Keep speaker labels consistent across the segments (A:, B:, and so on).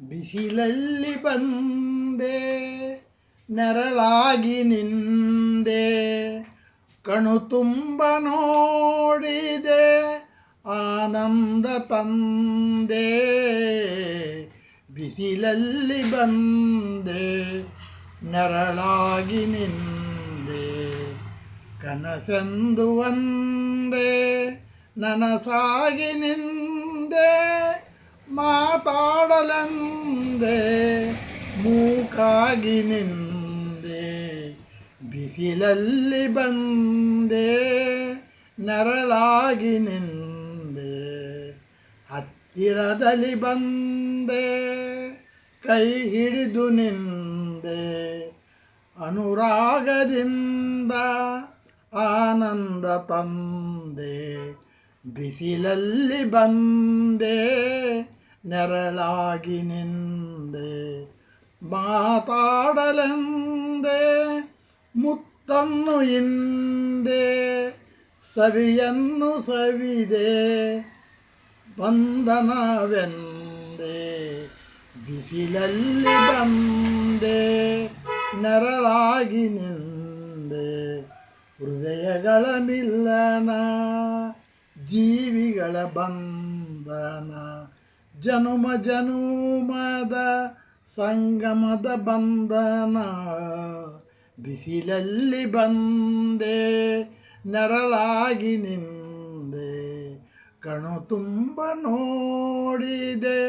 A: ಬಿಸಿಲಲ್ಲಿ ಬಂದೆ, ನರಳಾಗಿ ನಿಂದೆ. ಕಣು ತುಂಬ ನೋಡಿದೆ, ಆನಂದ ತಂದೆ. ಬಿಸಿಲಲ್ಲಿ ಬಂದೆ, ನೆರಳಾಗಿ ನಿಂದೆ. ಕನಸೆಂದು ಒಂದೇ, ನನಸಾಗಿ ನಿಂದೆ. ಮಾತಾಡಲೆಂದೆ ಮೂಕಾಗಿ ನಿಂದೆ, ಬಿಸಿಲಲ್ಲಿ ಬಂದೆ, ನರಳಾಗಿ ನಿಂದೆ, ಹತ್ತಿರದಲ್ಲಿ ಬಂದೆ, ಕೈ ಹಿಡಿದು ನಿಂದೆ, ಅನುರಾಗದಿಂದ ಆನಂದ ತಂದೆ, ಬಿಸಿಲಲ್ಲಿ ಬಂದೆ, ನೆರಳಾಗಿ ನಿಂದೆ. ಮಾತಾಡಲೆಂದೆ ಮುತ್ತನ್ನು ಹಿಂದೆ ಸವಿಯನ್ನು ಸವಿದೆ ಬಂಧನವೆಂದೆ ಬಿಸಿಲಲ್ಲಿ ಬಂದೆ ನೆರಳಾಗಿ ನಿಂದೆ ಹೃದಯಗಳ ಮಿಲ್ಲನ ಜೀವಿಗಳ ಬಂಧನ ಜನುಮ ಜನುಮದ ಸಂಗಮದ ಬಂಧನ ಬಿಸಿಲಲ್ಲಿ ಬಂದೆ ನೆರಳಾಗಿ ನಿಂದೆ ಕಣು ತುಂಬ ನೋಡಿದೆ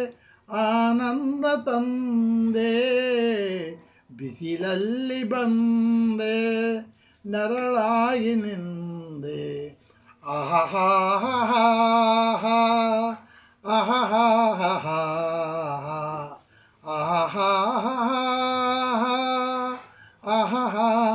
A: ಆನಂದ ತಂದೆ ಬಿಸಿಲಲ್ಲಿ ಬಂದೆ ನರಳಾಗಿ ನಿಂದೆ ಆಹಾ ಆಹಾ ಆಹಾ